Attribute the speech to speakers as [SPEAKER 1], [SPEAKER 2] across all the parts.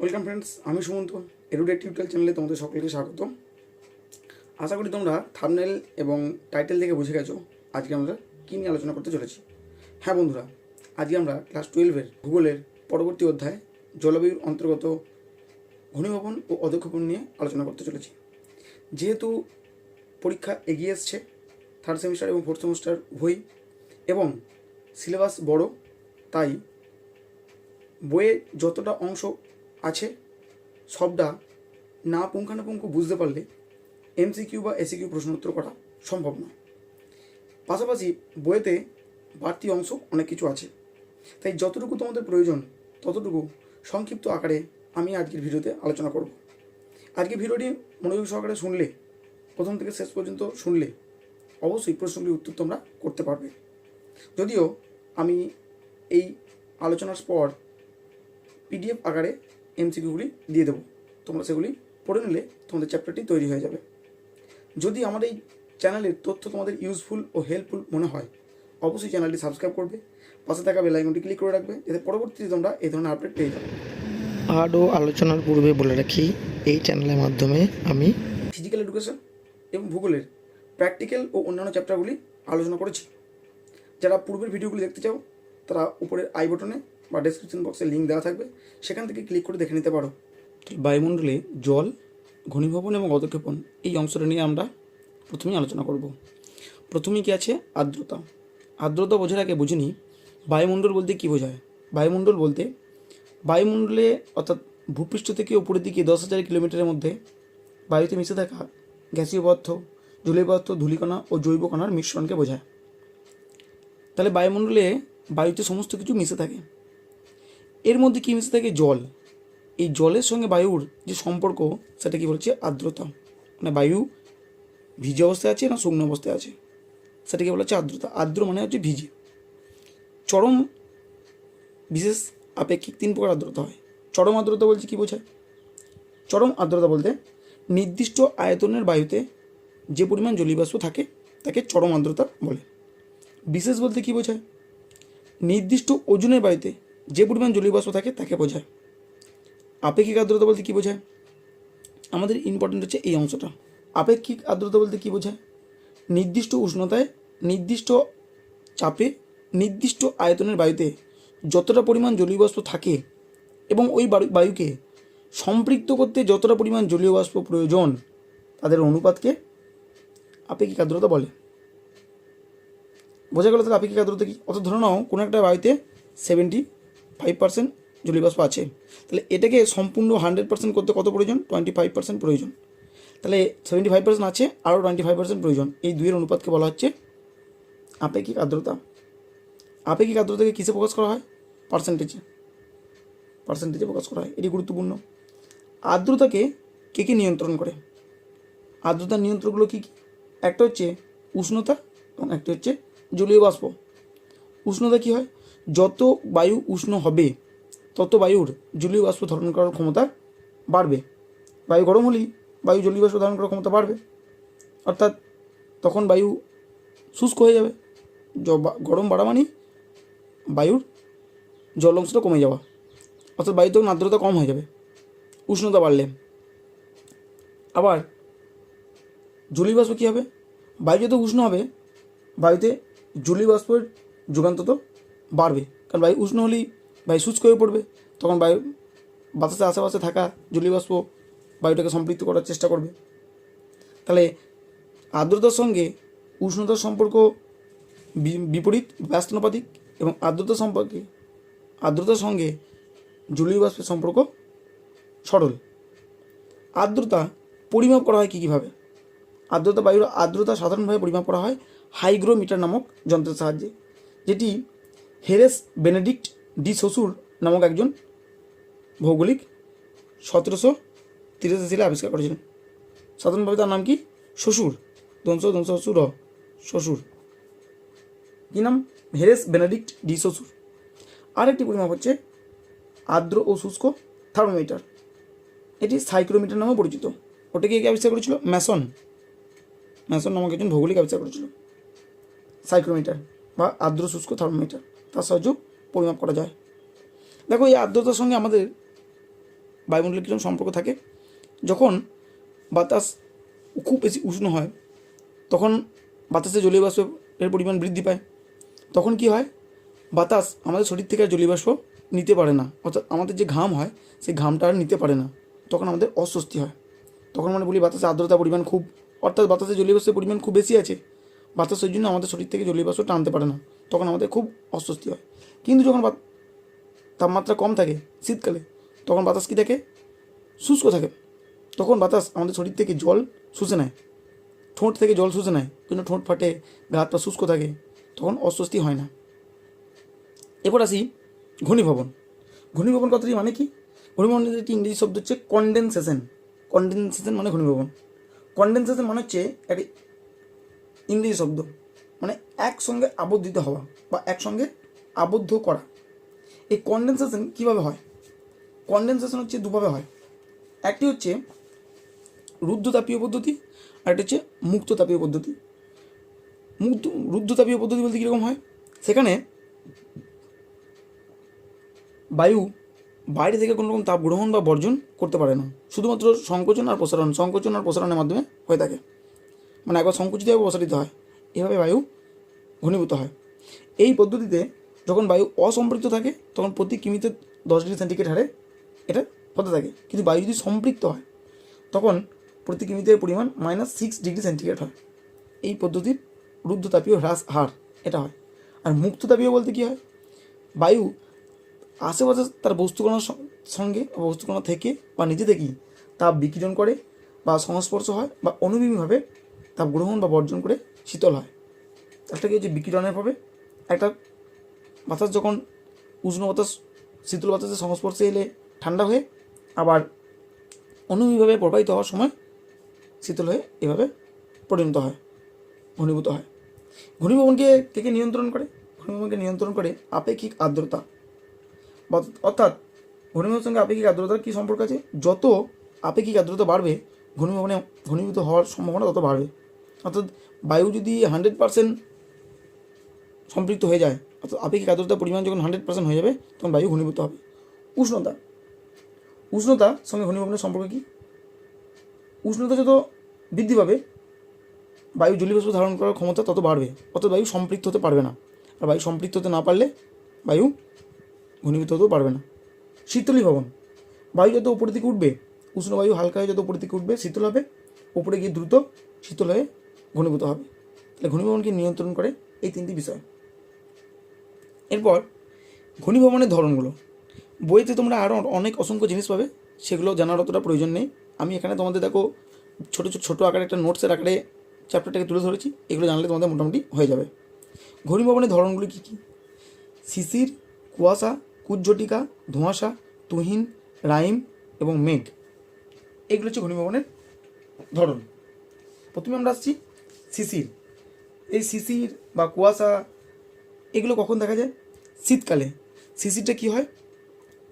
[SPEAKER 1] Welcome friends আমি Sumanta এরুডেট tutorial চ্যানেলে তোমাদের সকলকে স্বাগত আশা করি তোমরা থামনেল এবং টাইটেল দেখে বুঝে গেছো। আজকে আমরা কী নিয়ে আলোচনা করতে চলেছি? হ্যাঁ বন্ধুরা, আজকে আমরা ক্লাস টুয়েলভের ভূগোলের পরবর্তী অধ্যায় জলবায়ুর অন্তর্গত ঘনীভবন ও অধক্ষেপণ নিয়ে আলোচনা করতে চলেছি। যেহেতু পরীক্ষা এগিয়ে এসছে থার্ড সেমিস্টার এবং ফোর্থ সেমিস্টার উভয়ই, এবং সিলেবাস বড়, তাই বইয়ে যতটা অংশ আছে। সবটা না পুঙ্খানুপুঙ্খ বুঝতে পারলে এমসিকিউ বা এসিকিউ প্রশ্ন উত্তর করা সম্ভব নয়। পাশাপাশি বইয়েতে বাড়তি অংশ অনেক কিছু আছে। তাই যতটুকু তোমাদের প্রয়োজন, ততটুকু সংক্ষিপ্ত আকারে আমি আজকের ভিডিওতে আলোচনা করব। আজকে ভিডিওটি মনোযোগ সহকারে শুনলে, প্রথম থেকে শেষ পর্যন্ত শুনলে অবশ্যই প্রশ্নগুলির উত্তর তোমরা করতে পারবে। যদিও আমি এই আলোচনার পর পিডিএফ আকারে এমসিকিউগুলি দিয়ে দেবো। তোমরা সেগুলি পড়ে নিলে তোমাদের চ্যাপ্টারটি তৈরি হয়ে যাবে। যদি আমার এই চ্যানেলের তথ্য তোমাদের ইউজফুল ও হেল্পফুল মনে হয় অবশ্যই চ্যানেলটি সাবস্ক্রাইব করবে। পাশে থাকা বেল আইকনটি ক্লিক করে রাখবে। যাতে পরবর্তীতে তোমরা এই ধরনের আপডেট পেয়ে যাবে।
[SPEAKER 2] আরও আলোচনার পূর্বে বলে রাখি এই চ্যানেলের মাধ্যমে আমি
[SPEAKER 1] ফিজিক্যাল এডুকেশন এবং ভূগোলের প্র্যাকটিক্যাল ও অন্যান্য চ্যাপ্টারগুলি আলোচনা করেছি। যারা পূর্বের ভিডিওগুলি দেখতে চাও তারা উপরের আই বটনে বা ডেসক্রিপশন বক্সে লিঙ্ক দেওয়া থাকবে, সেখান থেকে ক্লিক করে দেখে নিতে পারো। বায়ুমণ্ডলে জল, ঘনীভবন এবং অধক্ষেপণ এই অংশটা নিয়ে আমরা প্রথমেই আলোচনা করব। প্রথমেই কি আছে? আর্দ্রতা। আর্দ্রতা বোঝার আগে বুঝিনি, বায়ুমণ্ডল বলতে কী বোঝায়? বায়ুমণ্ডল বলতে বায়ুমণ্ডলে অর্থাৎ ভূপৃষ্ঠ থেকে উপরের দিকে দশ হাজার কিলোমিটারের মধ্যে বায়ুতে মিশে থাকা গ্যাসীয় পদার্থ, জলীয় পদার্থ, ধূলিকণা ও জৈব কণার মিশ্রণকে বোঝায়। তাহলে বায়ুমণ্ডলে বায়ুতে সমস্ত কিছু মিশে থাকে। মধ্যে কী মিশে থাকে? জল। এই জলের সঙ্গে বায়ুর যে সম্পর্ক, সেটা কি বলছে? আর্দ্রতা। মানে বায়ু ভিজে অবস্থায় আছে না শুকনো অবস্থায় আছে? সেটাকে বলা হচ্ছে আর্দ্রতা। আর্দ্র মানে হচ্ছে ভিজে। চরম বিশেষ আপেক্ষিক তিন প্রকার আর্দ্রতা হয়। চরম আর্দ্রতা বলছে কী বোঝায়? চরম আর্দ্রতা বলতে নির্দিষ্ট আয়তনের বায়ুতে যে পরিমাণ জলীয়বাষ্প থাকে, তাকে চরম আর্দ্রতা বলে। বিশেষ বলতে কী বোঝায়? নির্দিষ্ট ওজনের বায়ুতে যে পরিমাণ জলীয়বাষ্প থাকে তাকে বোঝায়। আপেক্ষিক আর্দ্রতা বলতে কী বোঝায়? আমাদের ইম্পর্টেন্ট হচ্ছে এই অংশটা। আপেক্ষিক আর্দ্রতা বলতে কী বোঝায়? নির্দিষ্ট উষ্ণতায়, নির্দিষ্ট চাপে, নির্দিষ্ট আয়তনের বায়ুতে যতটা পরিমাণ জলীয় বাষ্প থাকে এবং ওই বায়ু- বায়ুকে সম্পৃক্ত করতে যতটা পরিমাণ জলীয় বাষ্প প্রয়োজন, তাদের অনুপাতকে আপেক্ষিক আর্দ্রতা বলে। বোঝা গেল তাহলে আপেক্ষিক আর্দ্রতা কি? অত ধরে নাও, কোনো একটা বায়ুতে সেভেন্টি ফাইভ পার্সেন্ট জলীয়বাষ্প আছে। তাহলে এটাকে সম্পূর্ণ হান্ড্রেড পার্সেন্ট করতে কত প্রয়োজন? টোয়েন্টি ফাইভ পার্সেন্ট প্রয়োজন। তাহলে সেভেন্টি ফাইভ পার্সেন্ট আছে আরও টোয়েন্টি ফাইভ পার্সেন্ট প্রয়োজন। এই দুইয়ের অনুপাতকে বলা হচ্ছে আপেক্ষিক আর্দ্রতা। আপেক্ষিক আর্দ্রতাকে কিসে প্রকাশ করা হয়? পার্সেন্টেজে পার্সেন্টেজে প্রকাশ করা হয়। এটি গুরুত্বপূর্ণ। আর্দ্রতাকে কে কে নিয়ন্ত্রণ করে? আর্দ্রতার নিয়ন্ত্রণগুলো কী কী? একটা হচ্ছে উষ্ণতা এবং একটা হচ্ছে জলীয় বাষ্প। উষ্ণতা কী হয়? যত বায়ু উষ্ণ হবে, তত বায়ুর জলীয় বাষ্প ধারণ করার ক্ষমতা বাড়বে। বায়ু গরম হলেই বায়ু জলীয় বাষ্প ধারণ করার ক্ষমতা বাড়বে। অর্থাৎ তখন বায়ু শুষ্ক হয়ে যাবে। গরম বাড়া মানেই বায়ুর জল অংশটা কমে যাওয়া। অর্থাৎ বায়ুর তখন আর্দ্রতা কম হয়ে যাবে, উষ্ণতা বাড়লে। আবার জলীয় বাষ্প কী হবে? বায়ু যত উষ্ণ হবে, বায়ুতে জলীয় বাষ্পের যোগান তত বাড়বে। কারণ বায়ু উষ্ণ হলেই বায়ু শুষ্ক হয়ে পড়বে। তখন বায়ু বাতাসের আশেপাশে থাকা জলীয় বাষ্প বায়ুটাকে সম্পৃক্ত করার চেষ্টা করবে। তাহলে আর্দ্রতার সঙ্গে উষ্ণতার সম্পর্ক বিপরীত ব্যস্তানুপাতিক এবং আর্দ্রতা সম্পর্কে, আর্দ্রতার সঙ্গে জলীয় বাষ্পের সম্পর্ক সরল। আর্দ্রতা পরিমাপ করা হয় কী কীভাবে? আর্দ্রতা বায়ুর আর্দ্রতা সাধারণভাবে পরিমাপ করা হয় হাইগ্রোমিটার নামক যন্ত্রের সাহায্যে, যেটি হেরেস বেনেডিক্ট ডি শ্বশুর নামক একজন ভৌগোলিক সতেরোশো তিরাশি সালে আবিষ্কার করেছিলেন। সাধারণভাবে তার নাম কি? শ্বশুর। ধ্বংস ধ্বংস শ্বশুর শ্বশুর। কী নাম? হেরেস বেনেডিক্ট ডি শ্বশুর। আরেকটি পরিমাপ হচ্ছে আর্দ্র ও শুষ্ক থার্মোমিটার। এটি সাইক্রোমিটার নামেও পরিচিত। ওটাকে কে আবিষ্কার করেছিল? ম্যাসন। ম্যাসন নামক একজন ভৌগোলিক আবিষ্কার করেছিল। সাইক্রোমিটার বা আর্দ্র শুষ্ক থার্মোমিটার। তার সাহায্যে পরিমাপ করা যায়। দেখো, এই আর্দ্রতার সঙ্গে আমাদের বায়ুমণ্ডলের কীরকম সম্পর্ক থাকে। যখন বাতাস খুব বেশি উষ্ণ হয়, তখন বাতাসে জলীয় বাষ্পের পরিমাণ বৃদ্ধি পায়। তখন কি হয়? বাতাস আমাদের শরীর থেকে আর জলীয় বাষ্প নিতে পারে না। অর্থাৎ আমাদের যে ঘাম হয়, সেই ঘামটা আর নিতে পারে না। তখন আমাদের অস্বস্তি হয়। তখন মানে বলি বাতাসে আর্দ্রতা পরিমাণ খুব, অর্থাৎ বাতাসে জলীয় বাষ্পের পরিমাণ খুব বেশি আছে। বাতাস ওই জন্য আমাদের শরীর থেকে জলীয় বাষ্প টানতে পারে না। তখন আমাদের খুব অস্বস্তি হয়। কিন্তু যখন তাপমাত্রা কম থাকে শীতকালে, তখন বাতাস কী থাকে? শুষ্ক থাকে। তখন বাতাস আমাদের শরীর থেকে জল শুষে নেয়। ঠোঁট থেকে জল শুষে নেয়। জন্য ঠোঁট ফাটে, গা পা শুষ্ক থাকে, তখন অস্বস্তি হয় না। এরপর আসি ঘনীভবন। ঘনীভবন কথাটি মানে কি? ঘনীভবনের একটি ইংরেজি শব্দ হচ্ছে কন্ডেনসেশন কন্ডেনসেশন মানে ঘনীভবন। কন্ডেনসেশন মানে হচ্ছে একটি ইংরেজি শব্দ। মানে একসঙ্গে আবদ্ধিত হওয়া বা একসঙ্গে আবদ্ধ করা। এই কন্ডেনসেশন কীভাবে হয়? কন্ডেনসেশন হচ্ছে দুভাবে হয়। একটি হচ্ছে রুদ্ধতাপীয় পদ্ধতি আর একটা হচ্ছে মুক্ততাপীয় পদ্ধতি। মুক্ত, রুদ্ধতাপীয় পদ্ধতি বলতে কীরকম হয়? সেখানে বায়ু বাইরে থেকে কোনো রকম তাপ গ্রহণ বা বর্জন করতে পারে না। শুধুমাত্র সংকোচন আর প্রসারণ, সংকোচন আর প্রসারণের মাধ্যমে হয়ে থাকে। মানে একবার সংকুচিত হবে প্রসারিত হয়। এভাবে বায়ু ঘনীভূত হয়। এই পদ্ধতিতে যখন বায়ু অসম্পৃক্ত থাকে, তখন প্রতি কিমিতে দশ ডিগ্রি সেন্টিগ্রেড হারে এটা হতে থাকে। কিন্তু বায়ু যদি সম্পৃক্ত হয়, তখন প্রতি কিমিতে পরিমাণ মাইনাস সিক্স ডিগ্রি সেন্টিগ্রেড হয়। এই পদ্ধতির রুদ্ধতাপীয় হ্রাস হার এটা হয়। আর মুক্ততাপীয় বলতে কী হয়? বায়ু আশেপাশে তার বস্তুকণার সঙ্গে বা বস্তুকণা থেকে বা নিজে থেকেই তাপ বিকিরণ করে বা সংস্পর্শ হয় বা অনুভূমিভাবে তাপ গ্রহণ বা বর্জন করে শীতল হয়। একটা কি হচ্ছে বিকিরণের ভাবে একটা বাতাস যখন উষ্ণ বাতাস, শীতল বাতাসের সংস্পর্শে এলে ঠান্ডা হয়ে আবার অনুভূমিভাবে প্রবাহিত হওয়ার সময় শীতল হয়ে এভাবে পরিণত হয়, ঘনীভূত হয়। ঘনীভবনকে কে কে নিয়ন্ত্রণ করে? ঘনীভবনকে নিয়ন্ত্রণ করে আপেক্ষিক আর্দ্রতা। অর্থাৎ ঘনীভবনের সঙ্গে আপেক্ষিক আর্দ্রতার কী সম্পর্ক আছে? যত আপেক্ষিক আর্দ্রতা বাড়বে, ঘনীভবনে ঘনীভূত হওয়ার সম্ভাবনা তত বাড়বে। অর্থাৎ বায়ু যদি হান্ড্রেড পার্সেন্ট সম্পৃক্ত হয়ে যায়, অর্থাৎ আপেক্ষিক আর্দ্রতার পরিমাণ যখন হান্ড্রেড পার্সেন্ট হয়ে যাবে, তখন বায়ু ঘনীভূত হবে। উষ্ণতা। উষ্ণতা সঙ্গে ঘনীভবনের সম্পর্ক কী? উষ্ণতা যত বৃদ্ধি পাবে, বায়ু জলীয়বাষ্প ধারণ করার ক্ষমতা তত বাড়বে, অর্থাৎ বায়ু সম্পৃক্ত হতে পারবে না। আর বায়ু সম্পৃক্ত হতে না পারলে বায়ু ঘনীভূত হতেও পারবে না। শীতলী ভবন। বায়ু যত উপরের দিকে উঠবে, উষ্ণ বায়ু হালকা হয়ে যত উপরের দিকে উঠবে, শীতল হবে। উপরে গিয়ে দ্রুত শীতল হয়ে ঘনীভূত হবে। তাহলে ঘনীভবনকে নিয়ন্ত্রণ করে এই তিনটি বিষয়। এরপর ঘনীভবনের ধরনগুলো। বইতে তোমরা আরও অনেক অসংখ্য জিনিস পাবে, সেগুলো জানার অতটা প্রয়োজন নেই। আমি এখানে তোমাদের দেখো ছোটো ছোটো ছোটো আকারে একটা নোটসের আকারে চ্যাপ্টারটাকে তুলে ধরেছি, এগুলো জানলে তোমাদের মোটামুটি হয়ে যাবে। ঘনীভবনের ধরনগুলি কী কী? শিশির, কুয়াশা, কুজ্জটিকা, ধোঁয়াশা, তুহিন, রাইম এবং মেঘ। এগুলো হচ্ছে ঘনীভবনের ধরন। প্রথমে আমরা আসছি শিশির। এই শিশির বা কুয়াশা, এগুলো কখন দেখা যায়? শীতকালে। শিশিরটা কী হয়?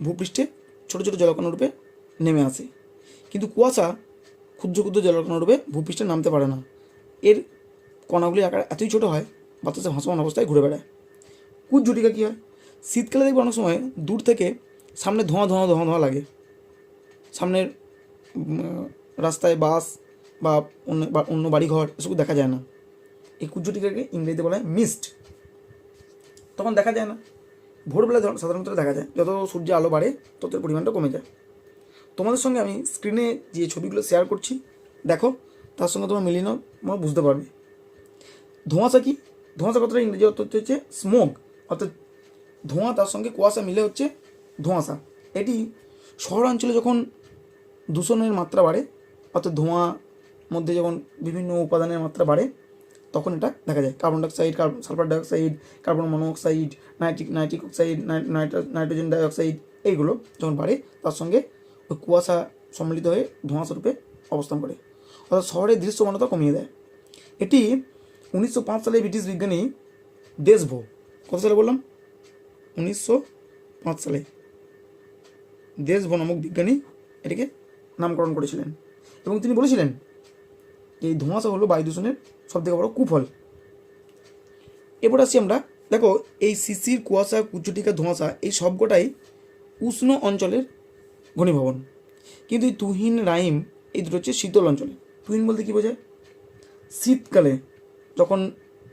[SPEAKER 1] ভূপৃষ্ঠে ছোটো ছোটো জলকণা রূপে নেমে আসে। কিন্তু কুয়াশা ক্ষুদ্র ক্ষুদ্র জলকণা রূপে ভূপৃষ্ঠে নামতে পারে না। এর কণাগুলি আকার এতই ছোটো হয়, বাতাসে ভাসমান অবস্থায় ঘুরে বেড়ায়। কুজ্জটিকা কী হয়? শীতকালে দেখবে অনেক সময় দূর থেকে সামনে ধোঁয়া ধোঁয়া ধোঁয়া ধোঁয়া লাগে। সামনের রাস্তায় বাস বা অন্য অন্য বাড়িঘর এসব দেখা যায় না। এই কুজ্জটিকে ইংরেজিতে বলা হয় মিস্ট তখন দেখা যায় না। ভোরবেলা ধর- সাধারণত দেখা যায়, যত সূর্যের আলো বাড়ে, তত পরিমাণটা কমে যায়। তোমাদের সঙ্গে আমি স্ক্রিনে যে ছবিগুলো শেয়ার করছি, দেখো, তার সঙ্গে তোমার মিলিয়ে নাও বুঝতে পারবে। ধোঁয়াশা কি? ধোঁয়াশা কথাটা ইংরেজি অর্থ হচ্ছে স্মোক অর্থাৎ ধোঁয়া তার সঙ্গে কুয়াশা মিলে হচ্ছে ধোঁয়াশা। এটি শহরাঞ্চলে যখন দূষণের মাত্রা বাড়ে, অর্থাৎ ধোঁয়া মধ্যে যখন বিভিন্ন উপাদানের মাত্রা বাড়ে, তখন এটা দেখা যায়। Carbon dioxide carbon sulphur dioxide, carbon monoxide nitric nitric oxide nitrogen dioxide এইগুলো যখন বাড়ে, তার সঙ্গে ওই কুয়াশা সম্মিলিত হয়ে ধোঁয়াশা রূপে অবস্থান করে। অর্থাৎ শহরের দৃশ্যমানতা কমিয়ে দেয়। এটি উনিশশো পাঁচ সালে ব্রিটিশ বিজ্ঞানী দেশভো কত সালে বললাম? উনিশশো পাঁচ সালে। দেশভো নামক বিজ্ঞানী এটিকে নামকরণ করেছিলেন। এবং তিনি বলেছিলেন এই ধোঁয়াশা হলো বায়ু দূষণের সবথেকে বড় কুফল। এরপর আসছি আমরা, দেখো, এই শিশির, কুয়াশা, কুচুটিকা, ধোঁয়াশা, এই সবকটাই উষ্ণ অঞ্চলের ঘনীভবন। কিন্তু এই তুহিন রাইম এই দুটো হচ্ছে শীতল অঞ্চলে। তুহিন বলতে কী বোঝায়? শীতকালে যখন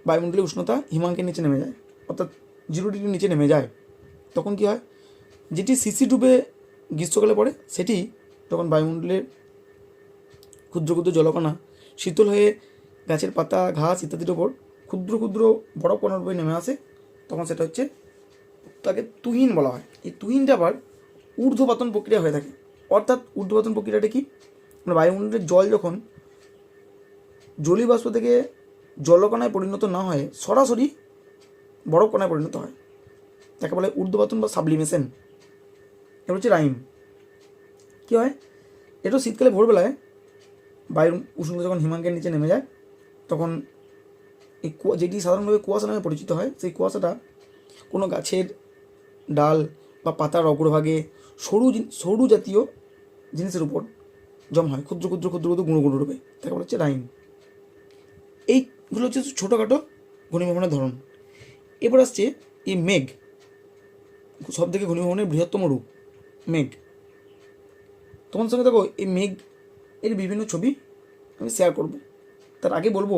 [SPEAKER 1] বায়ুমণ্ডলের উষ্ণতা হিমাঙ্কের নিচে নেমে যায়, অর্থাৎ জিরো ডিগ্রির নিচে নেমে যায়, তখন কী হয়? যেটি সিসি ডুবে গ্রীষ্মকালে পড়ে, সেটি যখন বায়ুমণ্ডলের ক্ষুদ্র ক্ষুদ্র জলকণা শীতল হয়ে গাছের পাতা, ঘাস ইত্যাদির ওপর ক্ষুদ্র ক্ষুদ্র বরফ কণার উপরে নেমে আসে। তখন সেটা হচ্ছে তাকে তুহিন বলা হয়। এই তুহিনটা আবার ঊর্ধ্বপাতন প্রক্রিয়া হয়ে থাকে। অর্থাৎ ঊর্ধ্বপাতন প্রক্রিয়াটা কি? মানে বায়ুমণ্ডলের জল যখন জলীয় বাষ্প থেকে জলকণায় পরিণত না হয় সরাসরি বরফ কণায় পরিণত হয়, তাকে বলে ঊর্ধ্বপাতন বা সাবলিমেশন। এটা হচ্ছে রাইম। কী হয়? এটা শীতকালে ভোরবেলায় বায়ুর উষ্ণতা যখন হিমাঙ্কের নিচে নেমে যায়, তখন এই কুয়া, যেটি সাধারণভাবে কুয়াশা নামে পরিচিত হয়, সেই কুয়াশাটা কোনো গাছের ডাল বা পাতার অগ্রভাগে সরু সরু জাতীয় জিনিসের উপর জমা হয়, ক্ষুদ্র ক্ষুদ্র ক্ষুদ্র ক্ষুদ্র গুঁড়ো গুঁড়ো রূপে। তাকে বলা হচ্ছে রাইম এইগুলো হচ্ছে ছোটোখাটো ঘনীভবনের ধরন। এবার আসছে এই মেঘ সব থেকে ঘনীভবনের বৃহত্তম রূপ, মেঘ। তোমার সঙ্গে দেখো, এই মেঘ এর বিভিন্ন ছবি আমি শেয়ার করব। তার আগে বলব,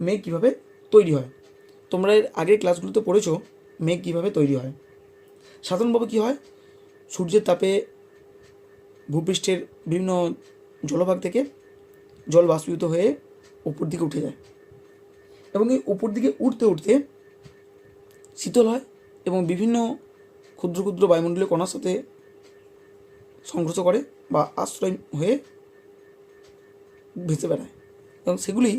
[SPEAKER 1] মেঘ কীভাবে তৈরি হয়? তোমরা এর আগের ক্লাসগুলোতে পড়েছো, মেঘ কীভাবে তৈরি হয়? সাধারণভাবে কী হয়? সূর্যের তাপে ভূপৃষ্ঠের বিভিন্ন জলভাগ থেকে জল বাষ্পীভূত হয়ে উপর দিকে উঠে যায়। এবং এই উপর দিকে উঠতে উঠতে শীতল হয় এবং বিভিন্ন ক্ষুদ্র ক্ষুদ্র বায়ুমণ্ডলীয় কণার সাথে সংঘর্ষ করে বা আশ্রয় হয়ে ভেসে বেড়ায়। এবং সেগুলি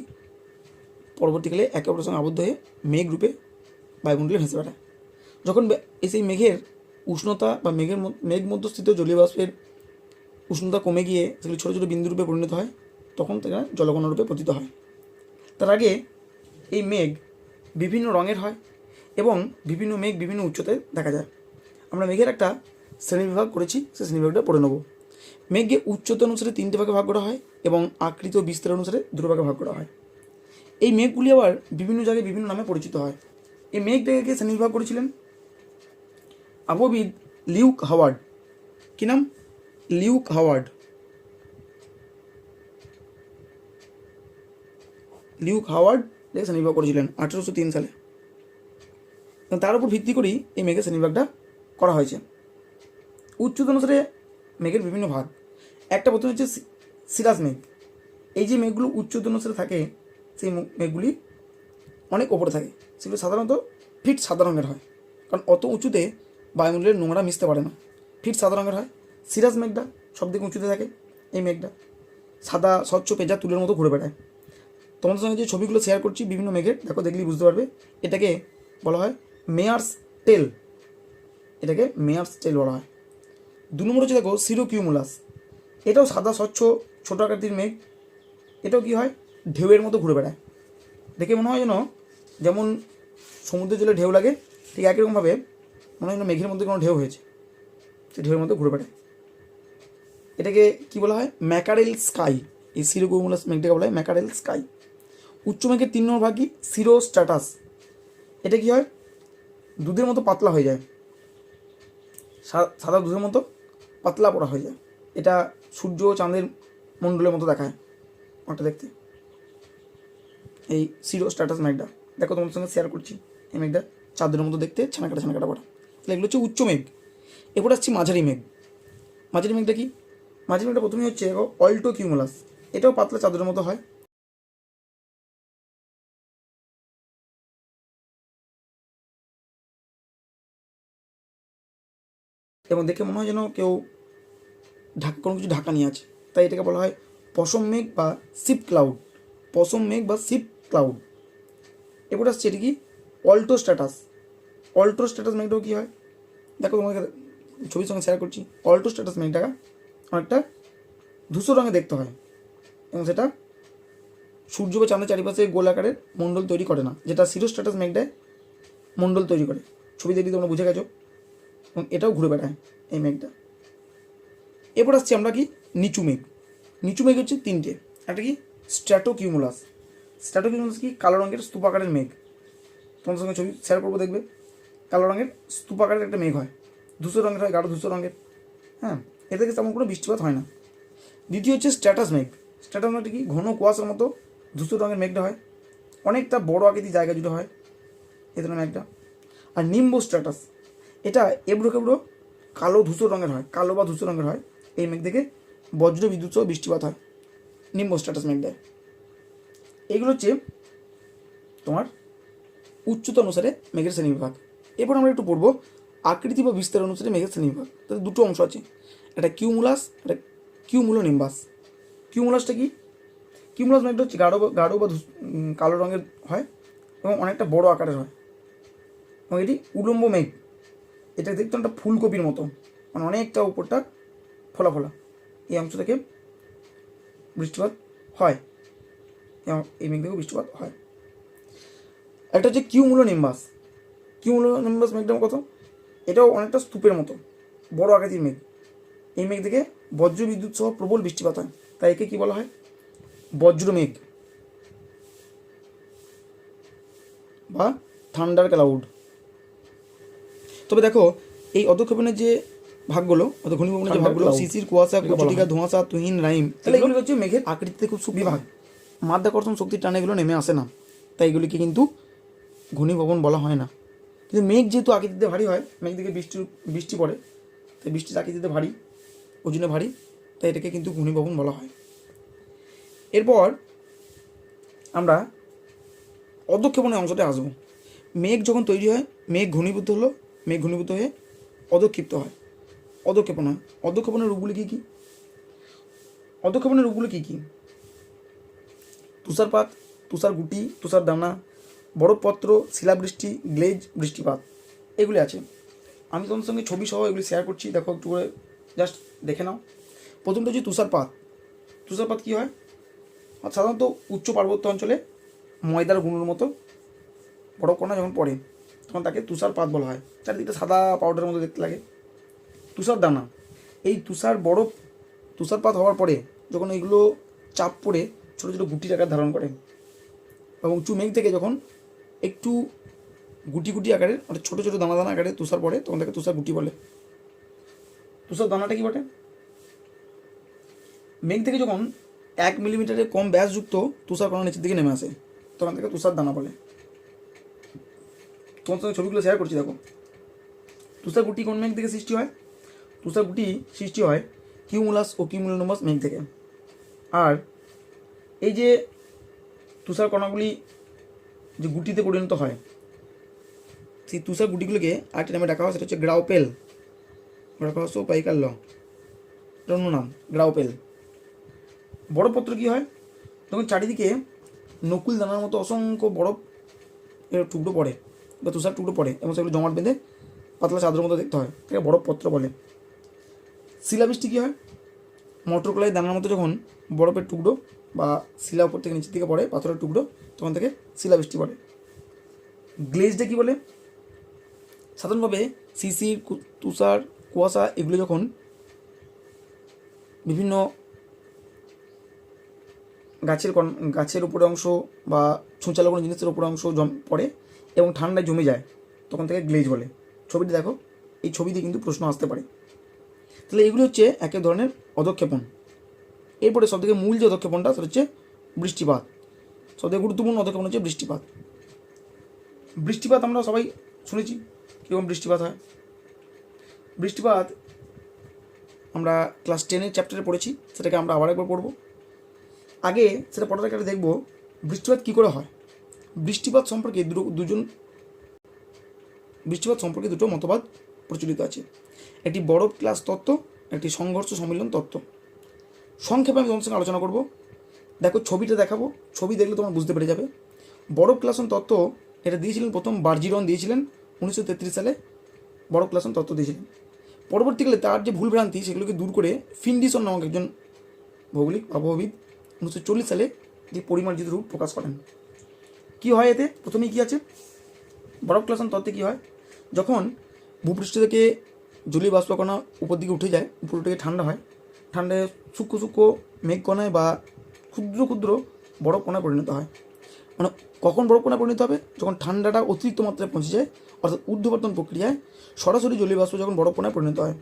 [SPEAKER 1] পরবর্তীকালে একে অপরের সঙ্গে আবদ্ধ হয়ে মেঘ রূপে বায়ুমণ্ডলে ভেসে বেড়ায়। যখন এই সেই মেঘের উষ্ণতা বা মেঘের মেঘ মধ্যস্থিত জলীয় বাষ্পের উষ্ণতা কমে গিয়ে সেগুলি ছোটো ছোটো বিন্দু রূপে পরিণত হয়, তখন তারা জলকণা রূপে পতিত হয়। তার আগে এই মেঘ বিভিন্ন রঙের হয় এবং বিভিন্ন মেঘ বিভিন্ন উচ্চতায় দেখা যায়। আমরা মেঘের একটা শ্রেণীবিভাগ করেছি সেই শ্রেণীবিভাগটা পড়ে নেব। মেঘকে উচ্চতা অনুসারে তিনটে ভাগে ভাগ করা হয়। এবং আকৃতি ও বিস্তার অনুসারে দুটো ভাগে করা হয়। এই মেঘগুলি আবার বিভিন্ন জায়গায় বিভিন্ন নামে পরিচিত হয়। এই মেঘ মেঘটাকে শ্রেণীবিভাগ করেছিলেন? আবহবিদ লিউক হাওয়ার্ড। কি নাম? Luke Howard. লিউক হাওয়ার্ড এটাকে শ্রেণীবিভাগ করেছিলেন? আঠেরোশো তিন সালে। তার উপর ভিত্তি করেই এই মেঘের শ্রেণীবিভাগটা করা হয়েছে। উচ্চতা অনুসারে মেঘের বিভিন্ন ভাগ। একটা প্রথমে হচ্ছে সিরাজ মেঘ। এই যে মেঘগুলো উচ্চতা অনুসারে থাকে, সেই মেঘগুলি অনেক ওপরে থাকে। সেগুলো সাধারণত ফিট সাদা রঙের হয়। কারণ অত উঁচুতে বায়ুমণ্ডলের নোংরা মিশতে পারে না। ফিট সাদা রঙের হয়। সিরাজ মেঘটা সব থেকে উঁচুতে থাকে এই মেঘটা। সাদা, স্বচ্ছ পেঁজা তুলের মতো ঘুরে বেড়ায়। তোমাদের সঙ্গে যে ছবিগুলো শেয়ার করছি, বিভিন্ন মেঘের, দেখো, দেখলেই বুঝতে পারবে। এটাকে বলা হয় মেয়ার্স টেল। এটাকে মেয়ার্স টেল বলা হয়। দু নম্বর হচ্ছে, দেখো, সিরোকিউমুলাস। এটাও সাদা, স্বচ্ছ ছোটো আকৃতির মেঘ, এটাও কি হয়? ঢেউয়ের মতো ঘুরে বেড়ায়। দেখে মনে হয় যেন যেমন সমুদ্রের জলে ঢেউ লাগে, ঠিক একই রকমভাবে মনে হয় যেন মেঘের মধ্যে কোনো ঢেউ হয়েছে সে ঢেউয়ের মধ্যে ঘুরে বেড়ায়। এটাকে কি বলা হয়? Mackerel sky. এই সিরোকিউমুলাস মেঘটাকে বলা হয় ম্যাকারেল স্কাই। উচ্চ মেঘের তিন নম্বর ভাগ কি সিরো স্ট্যাটাস এটা কি হয়? দুধের মতো পাতলা হয়ে যায়। সাদা দুধের মতো পাতলা পড়া হয়ে যায়। এটা সূর্য চাঁদের মণ্ডলের মতো দেখায় ওটা দেখতে। এই সিরো স্ট্যাটাস মেঘটা দেখো তোমার সঙ্গে শেয়ার করছি। এই মেঘটা চাঁদের মতো দেখতে, ছানাকাটা ছানাকাটা পড়া তাহলে এগুলো হচ্ছে উচ্চ মেঘ এরপর আসছি মাঝারি মেঘ মাঝারি মেঘটা কি? মাঝারি মেঘটা প্রথমেই হচ্ছে অল্টো কিউমুলাস এটাও পাতলা চাদরের মতো হয়। এবং দেখে মনে হয় যেন কেউ ঢাকা কোনো কিছু ঢাকা নিয়ে আছে। তাই এটাকে বলা হয় পশম মেঘ বা সিপ ক্লাউড। পশম মেঘ বা সিপ ক্লাউড। এরপর আসছে এটি কি? Altostratus. অল্টো স্ট্যাটাস মেঘটাও কী হয়? দেখো তোমাকে ছবির সঙ্গে শেয়ার করছি। অল্টো স্ট্যাটাস মেঘটাকে অনেকটা ধূসর রঙে দেখতে হয়। এবং সেটা সূর্য বা চাঁদের চারিপাশে গোল আকারের মণ্ডল তৈরি করে না। যেটা সিরো স্ট্যাটাস মেঘটায় মণ্ডল তৈরি করে। ছবি দেখি তোমরা বুঝে গেছো। এবং এটাও ঘুরে বেড়ায় এই মেঘটা। এরপর আসছি আমরা কি? নিচু মেঘ। নিচু মেঘ হচ্ছে তিনটে। একটা কি? স্ট্র্যাটোকিউমুলাস স্ট্র্যাটোকিউমুলাস কি? কালো রঙের স্তূপাকারের মেঘ। তোমাদের সঙ্গে ছবি শেয়ার করব, দেখবে। কালো রঙের স্তূপাকারের একটা মেঘ হয়। ধূসর রঙের হয়, গাঢ় ধূসর রঙের। হ্যাঁ এ থেকে তেমন কোনো বৃষ্টিপাত হয় না। দ্বিতীয় হচ্ছে স্ট্যাটাস মেঘ। স্ট্যাটাস মেঘটা কি? ঘন কুয়াশার মতো ধূসর রঙের মেঘটা হয়। অনেকটা বড় আকৃতির জায়গা জুড়ে হয়। এ ধরনের মেঘটা। আর নিম্ব স্ট্যাটাস। এটা এবড়ো কেবড়ো কালো ধূসর রঙের হয়। কালো বা ধূসর রঙের হয়। এই মেঘ থেকে বজ্র বিদ্যুৎ সহ বৃষ্টিপাত হয়। নিম্ব স্ট্যাটাস মেঘটায় এইগুলো হচ্ছে তোমার উচ্চতা অনুসারে মেঘের শ্রেণীবিভাগ। এরপর আমরা একটু পড়ব আকৃতি বা বিস্তার অনুসারে মেঘের শ্রেণীবিভাগ। তাতে দুটো অংশ আছে। একটা কিউমুলাস একটা কিউমুলো নিম্বাস কিউমুলাসটা কি? কিউমুলাস মেঘটা হচ্ছে গাঢ় গাঢ় বা কালো রঙের হয় এবং অনেকটা বড় আকারের হয়। এবং এটি উলম্ব মেঘ। এটা দেখতে একটা ফুলকপির মতো। মানে অনেকটা উপরটা ফোলা ফোলা। এই অংশ থেকে বৃষ্টিপাত হয়। এই মেঘ থেকেও বৃষ্টিপাত হয়। একটা হচ্ছে কিউমুলো নিম্বাস। কিউমুলো নিম্বাস মেঘটা কত? এটাও অনেকটা স্তূপের মতো। বড় আকৃতির মেঘ। এই মেঘ থেকে বজ্র বিদ্যুৎ সহ প্রবল বৃষ্টিপাত হয়। তাই একে কি বলা হয়? বজ্র মেঘ বা থান্ডার ক্লাউড। তবে দেখো, এই অধক্ষেপণের যে ভাগগুলো অত ঘনীভবনের যে ভাগগুলো শিশির কুয়াশা
[SPEAKER 2] বলা
[SPEAKER 1] ধোঁয়াশা তুহিন রাইম তাহলে এগুলো হচ্ছে মেঘের আকৃতিতে খুব সূক্ষ্ম বিভাগ। মাধ্যাকর্ষণ শক্তির টানে এগুলো নেমে আসে না। তাই এগুলিকে কিন্তু ঘনীভবন বলা হয় না। কিন্তু মেঘ যেহেতু আকৃতিতে ভারী হয় মেঘ থেকে বৃষ্টি বৃষ্টি পড়ে তাই বৃষ্টির আকৃতিতে ভারী ওজনে ভারী তাই এটাকে কিন্তু ঘনীভবন বলা হয়। এরপর আমরা অধক্ষেপণের অংশটা আসব। মেঘ যখন তৈরি হয় মেঘ ঘনীভূত হলো মেঘ ঘনীভূত হয়ে অধক্ষিপ্ত হয়। অধক্ষেপণ অধক্ষেপণের রূপগুলি কী কী? অধক্ষেপণের রূপগুলি কী কী? তুষারপাত তুষার গুটি তুষার দানা বরফপত্র, শিলাবৃষ্টি, গ্লেজ, বৃষ্টিপাত, এগুলি আছে। আমি তোমার সঙ্গে ছবি সহ এগুলি শেয়ার করছি, দেখো একটু করে জাস্ট দেখে নাও। প্রথমটা হচ্ছে তুষারপাত। তুষারপাত কী হয়? সাধারণত উচ্চ পার্বত্য অঞ্চলে ময়দার গুঁড়োর মতো বরফ কণা যখন পড়ে, তখন তাকে তুষারপাত বলা হয়। চারিদিকটা সাদা পাউডারের মতো দেখতে লাগে। তুষার দানা। এই তুষার বরফ তুষারপাত হওয়ার পরে যখন এগুলো চাপ পড়ে, ছোটো ছোটো গুটির আকার ধারণ করে এবং উঁচু মেঘ থেকে যখন একটু গুটি গুটি আকারে অর্থাৎ ছোটো ছোটো দানা দানা আকারে তুষার পড়ে, তখন তাকে তুষার গুটি বলে। তুষার দানাটা কি বটে? মেঘ থেকে যখন এক মিলিমিটারের কম ব্যাসযুক্ত তুষার কণা নিচের দিকে নেমে আসে, তখন তাকে তুষার দানা বলে। তোমার সঙ্গে ছবিগুলো শেয়ার করছি, দেখো। তুষার গুটি কোন মেঘ থেকে সৃষ্টি হয়? তুষার গুটি সৃষ্টি হয় কিউমুলাস ও কিউমুলোনোমাস মেঘ থেকে। আর এই যে তুষার কণাগুলি যে গুটিতে পরিণত হয়, সেই তুষার গুটিগুলোকে আরেকটি নামে ডাকা হয়, সেটা হচ্ছে গ্রাউপেল। গ্রাফাস পাইকার ল অন্য নাম, গ্রাউপেল। বড় বরফপত্র কী হয়? তখন চারিদিকে নকুল দানার মতো অসংখ্য বরফ টুকরো পড়ে বা তুষার টুকরো পড়ে এবং সেগুলো জমাট বেঁধে পাতলা চাদরের মতো দেখতে হয়। তাকে বরফপত্র বলে। শিলাবৃষ্টি কী হয়? মটর কলাই দানার মতো যখন বরফের টুকরো বা শিলা উপর থেকে নিচের দিকে পড়ে, পাথরের টুকরো, তখন থেকে শিলাবৃষ্টি পড়ে। গ্লেজটা কী বলে? সাধারণভাবে শিশির কু- তুষার, কুয়াশা এগুলো যখন বিভিন্ন গাছের গাছের উপরে অংশ বা ছুঁচালো কোনো জিনিসের উপরে অংশ জম, পড়ে এবং ঠান্ডায় জমে যায়, তখন থেকে গ্লেজ বলে। ছবিটি দেখো, এই ছবিতে কিন্তু প্রশ্ন আসতে পারে। তাহলে এগুলো হচ্ছে এক ধরনের অধক্ষেপণ। এরপরে সবথেকে মূল যে অধক্ষেপণটা, সেটা হচ্ছে বৃষ্টিপাত। সবথেকে গুরুত্বপূর্ণ অধক্ষেপণ হচ্ছে বৃষ্টিপাত। বৃষ্টিপাত আমরা সবাই শুনেছি, কীরকম বৃষ্টিপাত হয়। বৃষ্টিপাত আমরা ক্লাস টেনের চ্যাপ্টারে পড়েছি, সেটাকে আমরা আবার একবার পড়ব। আগে সেটা পড়ার একটা দেখব বৃষ্টিপাত কী করে হয়। বৃষ্টিপাত সম্পর্কে দুজন, বৃষ্টিপাত সম্পর্কে দুটো মতবাদ প্রচলিত আছে। একটি বরফ ক্লাস তত্ত্ব, একটি সংঘর্ষ সম্মিলন তত্ত্ব। সংক্ষেপে আমি তোমার সঙ্গে আলোচনা করব। দেখো, ছবিটা দেখাবো। ছবি দেখলে তোমার বুঝতে পেরে যাবে। বরফ ক্লাসন তত্ত্ব, এটা দিয়েছিলেন প্রথম বার্জিরন দিয়েছিলেন, উনিশশো তেত্রিশ সালে। বরফ ক্লাসন তত্ত্ব দিয়েছিলেন। পরবর্তীকালে তার যে ভুলভ্রান্তি সেগুলোকে দূর করে ফিন্ডিসন নামক একজন ভৌগোলিক আবহবিদ উনিশশো চল্লিশ সালে যে পরিমার্জিত রূপ প্রকাশ করেন। কি হয় এতে? প্রথমেই কী আছে? বরফ ক্লাসন তত্ত্বে কী হয়? যখন ভূপৃষ্ঠ থেকে জলীয় বাষ্পকণা উপর দিকে উঠে যায়, উপর থেকে ঠান্ডা হয়। ঠান্ডায় সূক্ষ্ম সূক্ষ্ম মেঘকণায় বা ক্ষুদ্র ক্ষুদ্র বরফ কণায় পরিণত হয়। মানে কখন বরফ কণায় পরিণত হবে? যখন ঠান্ডাটা অতিরিক্ত মাত্রায় পৌঁছে যায়, অর্থাৎ ঊর্ধ্ববর্তন প্রক্রিয়ায়, সরাসরি জলীয় বাষ্প যখন বরফ কণায় পরিণত হয়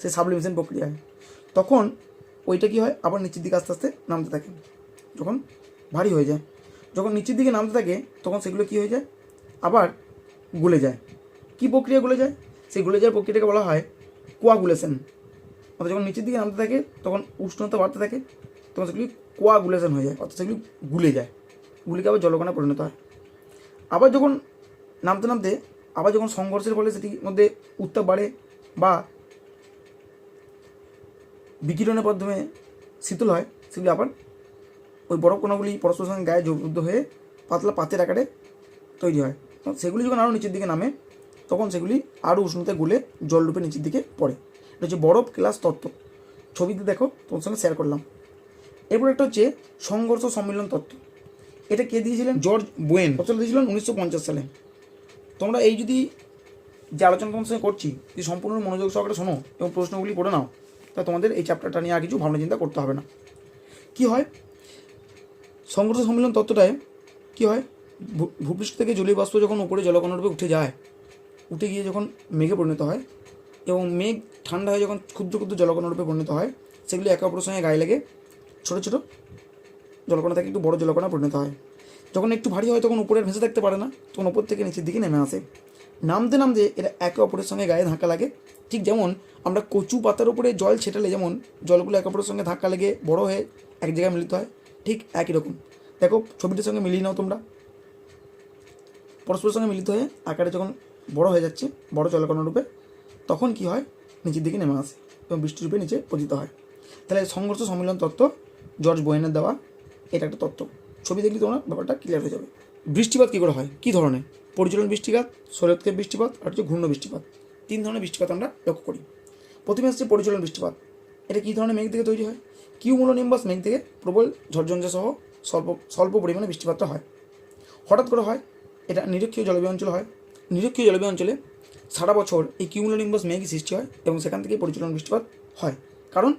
[SPEAKER 1] সেই সাবলিমেশন প্রক্রিয়ায়। তখন ওইটা কী হয়? আবার নিচের দিকে আস্তে আস্তে নামতে থাকে, যখন ভারী হয়ে যায়। যখন নিচের দিকে নামতে থাকে, তখন সেগুলো কী হয়ে যায়? আবার গলে যায়। কী প্রক্রিয়া গলে যায়? সেই গলে যাওয়ার প্রক্রিয়াটাকে বলা হয় কোয়াগুলেশন অর্থাৎ যখন নিচের দিকে নামতে থাকে, তখন উষ্ণতা বাড়তে থাকে, তখন সেগুলি কোয়াগুলেশন হয়ে যায়, অর্থাৎ সেগুলি গুলে যায়। গুলিকে আবার জলকণা পরিণত হয়। আবার যখন নামতে নামতে, আবার যখন সংঘর্ষের ফলে সেটির মধ্যে উত্তাপ বাড়ে বা বিকিরণের মাধ্যমে শীতল হয়, সেগুলি আবার ওই বরফ কণাগুলি পরস্পর সঙ্গে গায়ে যুদ্ধ হয়ে পাতলা পাতের আকারে তৈরি হয়। সেগুলি যখন আরও নিচের দিকে নামে তখন সেগুলি আরও উষ্ণতায় গুলে জলরূপে নিচের দিকে পড়ে। এটা হচ্ছে বরফ ক্লাস তত্ত্ব। ছবিতে দেখো তোমার সঙ্গে শেয়ার করলাম। এরপর একটা হচ্ছে সংঘর্ষ সম্মিলন তত্ত্ব। এটা কে দিয়েছিলেন? George Bowen. কত দিয়েছিলেন উনিশশো পঞ্চাশ সালে। তোমরা এই যদি যে আলোচনা তোমার সঙ্গে করছি যদি সম্পূর্ণ মনোযোগ সহকারে শোনো এবং প্রশ্নগুলি পড়ে নাও তা তোমাদের এই চ্যাপ্টারটা নিয়ে আর কিছু ভাবনা চিন্তা করতে হবে না। কি হয়? সংঘর্ষ সম্মেলন তত্ত্বটায় কি হয়? ভূ- ভূপৃষ্ঠ থেকে জলীয় বাষ্প যখন উপরে জলকণরূপে উঠে যায় উঠে গিয়ে যখন মেঘে পরিণত হয় এবং মেঘ ঠান্ডা হয়ে যখন ক্ষুদ্র ক্ষুদ্র জলকণরূপে পরিণত হয়, সেগুলি একে অপরের সঙ্গে গায়ে লেগে ছোটো ছোটো জলকণা থেকে একটু বড় জলকণা পরিণত হয়। যখন একটু ভারী হয় তখন উপরে ভেসে থাকতে পারে না, তখন উপর থেকে নিচের দিকে নেমে আসে। নামতে নামতে এরা একে অপরের সঙ্গে গায়ে ধাক্কা লাগে। ঠিক যেমন আমরা কচু পাতার উপরে জল ছেটালে যেমন জলগুলো একে অপরের সঙ্গে ধাক্কা লেগে বড় হয়ে এক জায়গায় মিলিত হয়, ঠিক একই রকম। দেখো ছবিটির সঙ্গে মিলিয়ে নাও তোমরা। পরস্পরের সঙ্গে মিলিত হয়ে আকারে যখন বড় হয়ে যাচ্ছে, বড় জলকণা রূপে, তখন কি হয়? নিচের দিকে নেমে আসে এবং বৃষ্টি রূপে নিচে পতিত হয়। তাহলে সংঘর্ষ সম্মিলন তত্ত্ব, জর্জ বোয়েনের দেওয়া এটা একটা তত্ত্ব। ছবি দেখলে তোমরা, ব্যাপারটা ক্লিয়ার হয়ে যাবে। বৃষ্টিপাত কী করে হয়? কী ধরনের? পরিচালন বৃষ্টিপাত শরৎকে বৃষ্টিপাত আর হচ্ছে ঘূর্ণ বৃষ্টিপাত। তিন ধরনের বৃষ্টিপাত আমরা লক্ষ্য করি। প্রথমে হচ্ছে পরিচালন বৃষ্টিপাত। এটা কী ধরনের মেঘ থেকে তৈরি হয়? কিউমুলোনিম্বাস মেঘ থেকে প্রবল ঝড়ঝঞ্ঝা সহ স্বল্প স্বল্প পরিমাণে বৃষ্টিপাতটা হয়। হঠাৎ করে হয়, এটা নিরক্ষীয় জলবায়ু অঞ্চল হয়। নিরক্ষীয় জলবায়ু অঞ্চলে সারা বছর এই কিউমুলোনিম্বাস মেঘ সৃষ্টি হয় এবং সেখান থেকে পরিচালন বৃষ্টিপাত হয়। কারণ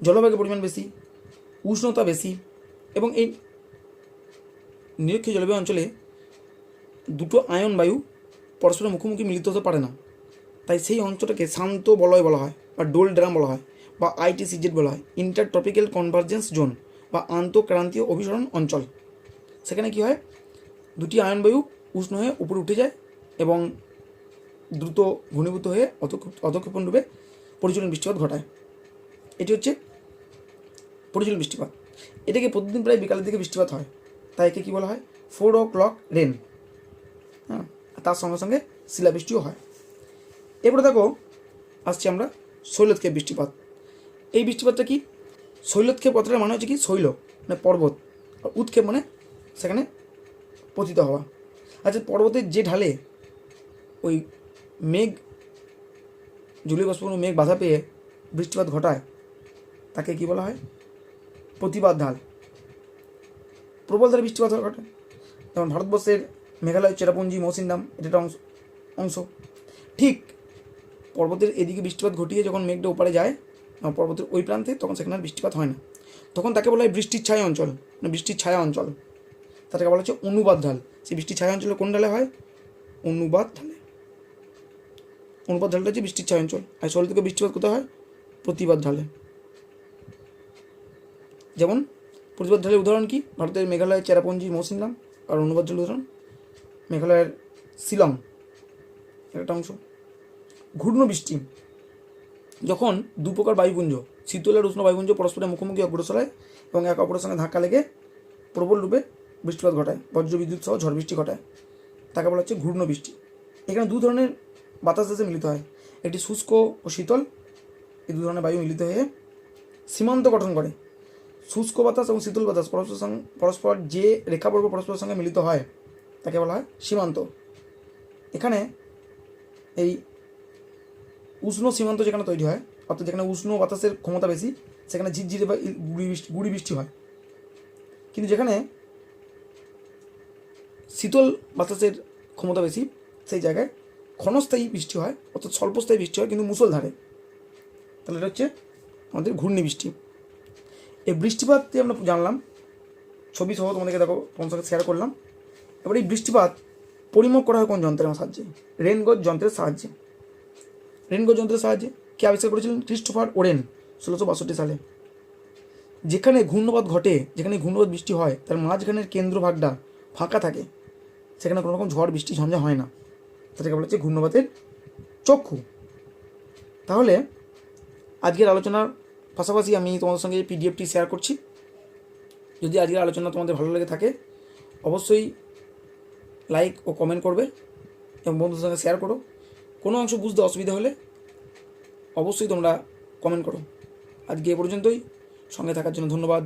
[SPEAKER 1] জলবায়ুর পরিমাণ বেশি, উষ্ণতা বেশি এবং এই নিরক্ষীয় জলবায়ু অঞ্চলে দুটো আয়ন বায়ু পরস্পরের মুখোমুখি মিলিত হতে পারে না। তাই সেই অঞ্চলটাকে শান্ত বলয় বলা হয় বা ডোল ড্রাম বলা হয় বা আইটিসিজেড বলা হয় ইন্টার ট্রপিক্যাল কনভার্জেন্স জোন বা আন্তঃক্রান্তীয় অভিসরণ অঞ্চল। সেখানে কি হয়? দুটি আয়ন বায়ু উষ্ণ হয়ে উপরে উঠে যায় এবং দ্রুত ঘনীভূত হয়ে অধক্ষেপণ রূপে পরিচালন বৃষ্টিপাত ঘটায়। এটি হচ্ছে পরিচালন বৃষ্টিপাত। এটাকে প্রতিদিন প্রায় বিকালের দিকে বৃষ্টিপাত হয়। তাই একে কী বলা হয়? ফোর ও ক্লক রেন হ্যাঁ তার সঙ্গে সঙ্গে শিলাবৃষ্টিও হয়। এরপরে দেখো, আসছি আমরা শৈলতক্ষেপ বৃষ্টিপাত। এই বৃষ্টিপাতটা কি? শৈলতক্ষেপ কথাটার মানে হচ্ছে কি? শৈল মানে পর্বত। উৎক্ষেপ মানে সেখানে পতিত হওয়া। আচ্ছা পর্বতের যে ঢালে ওই মেঘ জলীয় বাষ্পগুলো মেঘ বাধা পেয়ে বৃষ্টিপাত ঘটায়। তাকে কি বলা হয়? প্রতিবাদ ঢাল। প্রবল ধারে বৃষ্টিপাত ঘটে। যেমন ভারতবর্ষের মেঘালয়, চেরাপুঞ্জি মৌসিনরাম এটা একটা অংশ অংশ। ঠিক পর্বতের এদিকে বৃষ্টিপাত ঘটিয়ে যখন মেঘটা ওপারে যায় পর্বতের ওই প্রান্তে, তখন সেখানে আর বৃষ্টিপাত হয় না। তখন তাকে বলা হয় বৃষ্টির ছায়া অঞ্চল মানে বৃষ্টির ছায়া অঞ্চল। তাকে বলা হচ্ছে অনুবাদ ঢাল। সেই বৃষ্টির ছায়া অঞ্চলে কোন ঢালে হয়? অনুবাদ অনুবাদ ঢালটা হচ্ছে বৃষ্টির ছায়া অঞ্চল। আর শরীর থেকে বৃষ্টিপাত কোথায় হয়? প্রতিবাদ ঢালে। যেমন, প্রতিবাদ ঢালের উদাহরণ কি? ভারতের মেঘালয়ের চেরাপুঞ্জি মৌসিনরাম আর অনুবাদ ঢালের উদাহরণ? মেঘালয়ের শিলং, একটা অংশ। ঘূর্ণ বৃষ্টি। যখন দু প্রকার বায়ুপুঞ্জ, শীতল আর উষ্ণ বায়ুপুঞ্জ পরস্পরের মুখোমুখি অগ্রসর হয় এবং এক অপরের সঙ্গে ধাক্কা লেগে প্রবল রূপে বৃষ্টিপাত ঘটায়। বজ্রবিদ্যুৎ সহ ঝড় বৃষ্টি ঘটায়। তাকে বলা হচ্ছে ঘূর্ণ বৃষ্টি। এখানে দু ধরনের বাতাস মিলিত হয়। এটি শুষ্ক ও শীতল। এই দু ধরনের বায়ু মিলিত হয়ে সীমান্ত গঠন করে। শুষ্ক বাতাস এবং শীতল বাতাস পরস্পর সঙ্গে পরস্পর যে রেখাবর্গ পরস্পরের সঙ্গে মিলিত হয়, তাকে বলা হয় সীমান্ত। এখানে এই উষ্ণ সীমান্ত যেখানে তৈরি হয়, অর্থাৎ যেখানে উষ্ণ বাতাসের ক্ষমতা বেশি, সেখানে ঝিরঝিরে বা গুড়ি বৃষ্টি গুড়ি বৃষ্টি হয়। কিন্তু যেখানে শীতল বাতাসের ক্ষমতা বেশি, সেই জায়গায় ক্ষণস্থায়ী বৃষ্টি হয়, অর্থাৎ স্বল্পস্থায়ী বৃষ্টি হয়, কিন্তু মুষলধারে তাহলে এটা হচ্ছে আমাদের ঘূর্ণি বৃষ্টি। এই বৃষ্টিপাত দিয়ে আমরা জানলাম, ছবি সহ তোমাদেরকে দেখো তোমার সঙ্গে শেয়ার করলাম। এবার এই বৃষ্টিপাত পরিমাপ করা হয় কোন যন্ত্রের সাহায্যে? রেনগজ যন্ত্রের সাহায্যে। রেনগজ যন্ত্রের সাহায্যে কে আবিষ্কার করেছিলেন? ক্রিস্টোফার ওরেন, ষোলোশো বাষট্টি সালে। যেখানে ঘূর্ণপাত ঘটে, যেখানে ঘূর্ণপাত বৃষ্টি হয়, তার মাঝখানের কেন্দ্রভাগটা ফাঁকা থাকে, সেখানে কোনো রকম ঝড়, বৃষ্টি, ঝঞ্ঝা হয় না। সেটাকে বলা হচ্ছে ঘূর্ণপাতের চক্ষু। তাহলে আজকের আলোচনার পাশাপাশি আমি তোমাদের সঙ্গে পিডিএফটি শেয়ার করছি। যদি আজকের আলোচনা তোমাদের ভালো লেগে থাকে, অবশ্যই লাইক ও কমেন্ট করবে এবং বন্ধুদের সঙ্গে শেয়ার করো। কোনো অংশ বুঝতে অসুবিধা হলে অবশ্যই তোমরা কমেন্ট করো। আজকে এ পর্যন্তই। সঙ্গে থাকার জন্য ধন্যবাদ।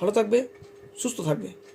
[SPEAKER 1] ভালো থাকবে, সুস্থ থাকবে।